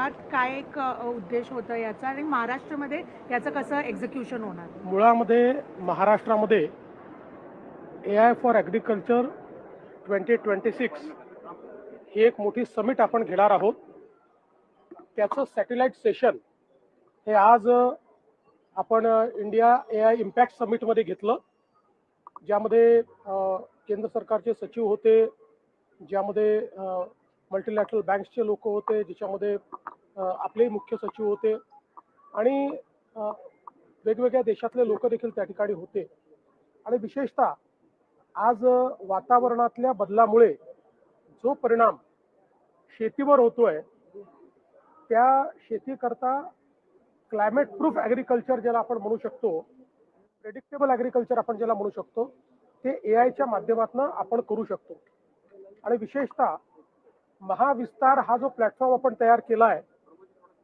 मुळात काय एक उद्देश होतं याचा आणि महाराष्ट्रामध्ये याचं कसं एक्झिक्युशन होणार? मुळामध्ये महाराष्ट्रामध्ये A I for agriculture twenty twenty six ही एक मोठी समिट आपण घेणार आहोत. त्याचं सॅटेलाईट सेशन हे आज आपण इंडिया ए आय इम्पॅक्ट समिटमध्ये घेतलं. ज्यामध्ये केंद्र सरकारचे सचिव होते ज्यामध्ये मल्टीलॅटरल बँक्सचे लोक होते ज्याच्यामध्ये आपले मुख्य सचिव होते. आणि वेगवेगळ्या देशातले लोक देखील त्या ठिकाणी होते. आणि विशेषतः आज वातावरणातल्या बदलामुळे जो परिणाम शेतीवर होतोय त्या शेतीकरता क्लायमेट प्रूफ ॲग्रिकल्चर ज्याला आपण म्हणू शकतो प्रेडिक्टेबल ॲग्रिकल्चर आपण ज्याला म्हणू शकतो ते ए आयच्या माध्यमातून आपण करू शकतो. आणि विशेषतः महाविस्तार हा जो प्लॅटफॉर्म आपण तयार केला आहे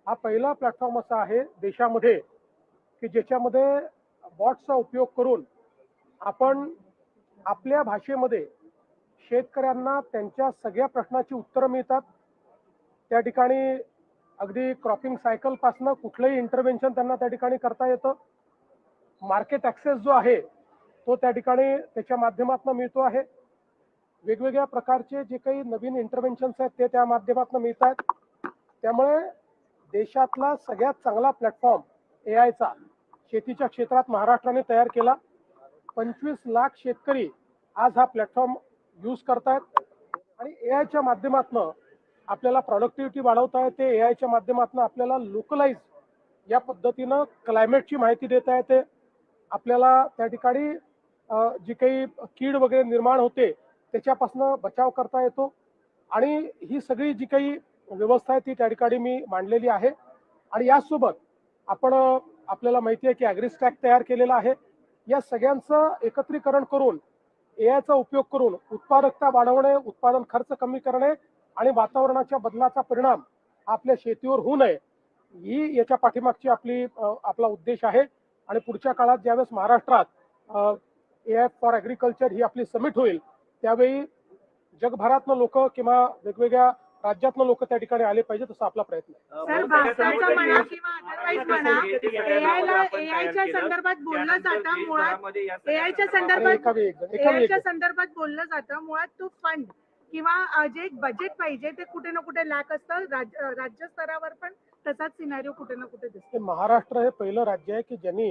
हा पहिला प्लॅटफॉर्म असा आहे देशामध्ये की ज्याच्यामध्ये बॉट्सचा उपयोग करून आपण आपल्या भाषेमध्ये शेतकऱ्यांना त्यांच्या सगळ्या प्रश्नाची उत्तरं मिळतात. त्या ठिकाणी अगदी क्रॉपिंग सायकलपासनं कुठलंही इंटरव्हेन्शन त्यांना त्या ठिकाणी करता येतं. मार्केट ॲक्सेस जो आहे तो त्या ठिकाणी त्याच्या माध्यमातून मिळतो आहे. वेगवेगळ्या प्रकारचे जे काही नवीन इंटरव्हेन्शन्स आहेत ते त्या माध्यमातून मिळत आहेत त्यामुळे देशातला सगळ्यात चांगला प्लॅटफॉर्म ए आयचा शेतीच्या क्षेत्रात महाराष्ट्राने तयार केला. पंचवीस लाख शेतकरी आज हा प्लॅटफॉर्म यूज करतायत. आणि ए आयच्या माध्यमातून आपल्याला प्रॉडक्टिव्हिटी वाढवता येते. ए आयच्या माध्यमातून आपल्याला लोकलाइज या पद्धतीनं क्लायमेटची माहिती देता येते. आपल्याला त्या ठिकाणी जी काही कीड वगैरे निर्माण होते त्याच्यापासून बचाव करता येतो. आणि ही सगळी जी काही व्यवस्था आहे ती त्या ठिकाणी मी मांडलेली आहे. आणि यासोबत आपण आपल्याला माहिती आहे की ॲग्रिस्टॅक तयार केलेला आहे. या सगळ्यांचं एकत्रीकरण करून ए उपयोग करून उत्पादकता वाढवणे उत्पादन खर्च कमी करणे आणि वातावरणाच्या बदलाचा परिणाम आपल्या शेतीवर होऊ नये ही याच्या पाठीमागची आपली आपला उद्देश आहे. आणि पुढच्या काळात ज्यावेळेस महाराष्ट्रात ए आय फॉर ॲग्रिकल्चर ही आपली समिट होईल त्यावेळी जगभरातनं लोक किंवा वेगवेगळ्या राज्यातनं लोक त्या ठिकाणी आले पाहिजेत असा आपला प्रयत्न आहे. सर भाषाचं म्हणा किंवा अदरवाईज म्हणा एआयला एआयच्या संदर्भात बोललं जातं मुळात एआयच्या संदर्भात एका जण, जण. संदर्भात बोललं जातं मुळात तो फंड किंवा अ, जे एक बजेट पाहिजे ते कुठे ना कुठे लॅक असतं. राज- अ, राज्य स्तरावर पण तसाच सिनारिओ कुठे ना कुठे दिसतो. हे महाराष्ट्र हे पहिलं राज्य आहे की ज्यांनी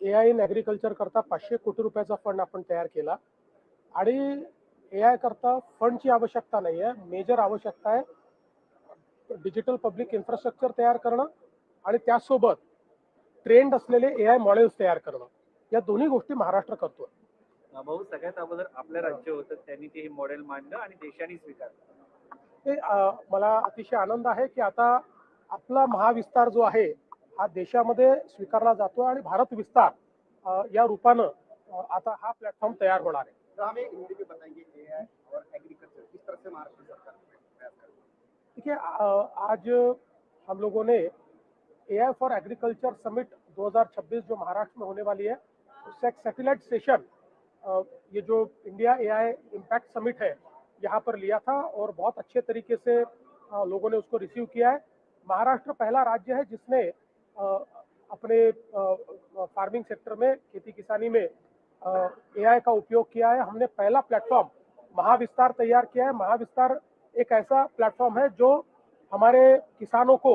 ए आय इन ॲग्रिकल्चर करता पाचशे कोटी रुपयाचा फंड आपण तयार केला. आणि ए आय करता फंडची आवश्यकता नाही आहे मेजर आवश्यकता आहे. डिजिटल पब्लिक इन्फ्रास्ट्रक्चर तयार करणं आणि त्यासोबत ट्रेंड असलेले ए आय मॉडेल्स तयार करणं. या दोन्ही गोष्टी महाराष्ट्र करतो भाऊ सगळ्यात अगोदर आपलं राज्य होतं त्यांनी ते हे मॉडेल मांडलं आणि देशाने स्वीकारलं. ते मला अतिशय आनंद आहे की आता आपला महाविस्तार जो आहे हा देशामध्ये स्वीकारला जातो आणि भारत विस्तार या रूपानं आता हा प्लॅटफॉर्म तयार होणार आहे. हमें हिंदी में एआई और एग्रीकल्चर किस तरह से महाराष्ट्र सरकार देखिए आज हम लोगों ने A I for agriculture summit 2026 जो महाराष्ट्र में होने वाली है उसका एक सैटेलाइट सेशन ये जो India A I impact summit है, यहाँ पर लिया था और बहुत अच्छे तरीके से लोगों ने उसको रिसीव किया है। महाराष्ट्र पहला राज्य है जिसने अपने फ़ार्मिंग सेक्टर में, खेती किसानी में ए आई का उपयोग किया है। हमने पहला प्लेटफॉर्म महाविस्तार तैयार किया है। महाविस्तार एक ऐसा प्लेटफॉर्म है जो हमारे किसानों को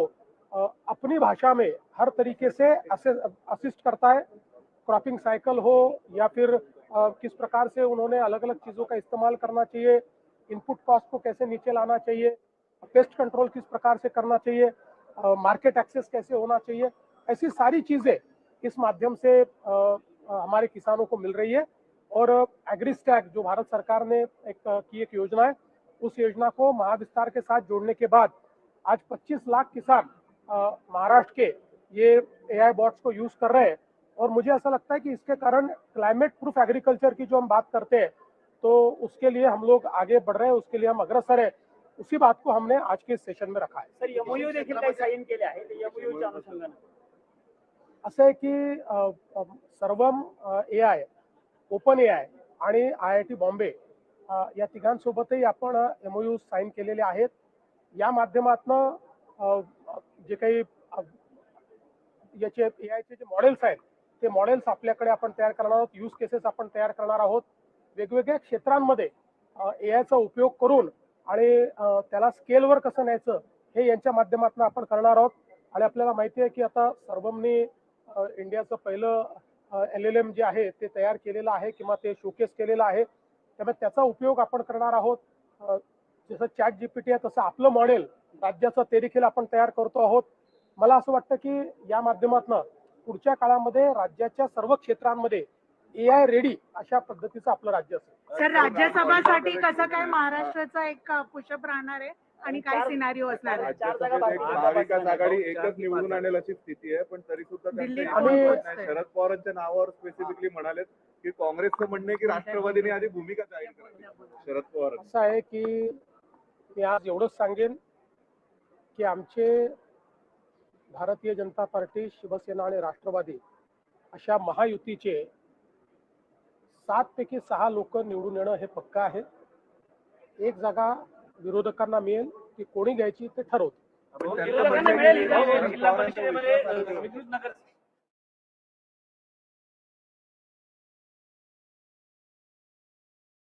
अपनी भाषा में हर तरीके से असिस्ट करता है। क्रॉपिंग साइकिल हो या फिर किस प्रकार से उन्होंने अलग अलग चीज़ों का इस्तेमाल करना चाहिए इनपुट कॉस्ट को कैसे नीचे लाना चाहिए पेस्ट कंट्रोल किस प्रकार से करना चाहिए मार्केट एक्सेस कैसे होना चाहिए, ऐसी सारी चीज़ें इस माध्यम से हमारे किसानों को मिल रही है। और एग्रीस्टैक जो भारत सरकार ने एक की एक योजना है उस योजना को महाविस्तार के साथ जोड़ने के बाद आज 25 लाख किसान महाराष्ट्र के ये एआई बॉट्स को यूज़ कर रहे हैं। और मुझे ऐसा लगता है कि इसके कारण क्लाइमेट प्रूफ एग्रीकल्चर की जो हम बात करते हैं तो उसके लिए हम लोग आगे बढ़ रहे हैं उसके लिए हम अग्रसर है। उसी बात को हमने आज के सेशन में रखा है। सर एमओयू देखील काही साईन केले आहे ते एमओयूच्या अनुषंगाने असं आहे की Sarvam A I open A I आणि आय आय टी बॉम्बे या तिघांसोबतही आपण एम ओ साईन केलेले आहेत. या माध्यमातनं जे काही याचे ए आयचे जे मॉडेल्स आहेत ते मॉडेल्स आपल्याकडे आपण तयार करणार आहोत. यूज केसेस आपण तयार करणार आहोत. वेगवेगळ्या क्षेत्रांमध्ये ए आयचा उपयोग करून आणि त्याला स्केलवर कसं न्यायचं हे यांच्या माध्यमातून आपण करणार आहोत. आणि आपल्याला माहिती आहे की आता सर्वमनी इंडियाचं पहिलं एल एल एम जे आहे ते तयार केलेलं आहे किंवा ते शोकेस केलेलं आहे. त्यामुळे त्याचा उपयोग आपण करणार आहोत. जसं चॅट जीपीटी आहे तसं आपलं मॉडेल राज्याचं ते देखील आपण तयार करतो आहोत. मला असं वाटतं की या माध्यमातून पुढच्या काळामध्ये राज्याच्या सर्व क्षेत्रांमध्ये ए आय रेडी अशा पद्धतीचं आपलं राज्य असेल. सर राज्यसभासाठी कसं काय महाराष्ट्राचा एक पुषप राहणार आहे? आणि काय सिनारिओ असणार आहे महाविकास आघाडी एकच निवडून आणेल अशी स्थिती आहे पण तरी सुद्धा दिल्लीत कोण पोहोचतंय? शरद पवारांच्या नावावर स्पेसिफिकली म्हणालेत की काँग्रेसचं म्हणणं आहे की राष्ट्रवादीने आधी भूमिका जाहीर करावी. शरद पवार. असं आहे की मी आज एवढंच सांगेन की आमचे भारतीय जनता पार्टी शिवसेना आणि राष्ट्रवादी अशा महायुतीचे सात पैकी सहा लोक निवडून येणं हे पक्का आहे. एक जागा विरोधकांना मिळेल ती कोणी घ्यायची ते ठरवतं पण विद्युत नगर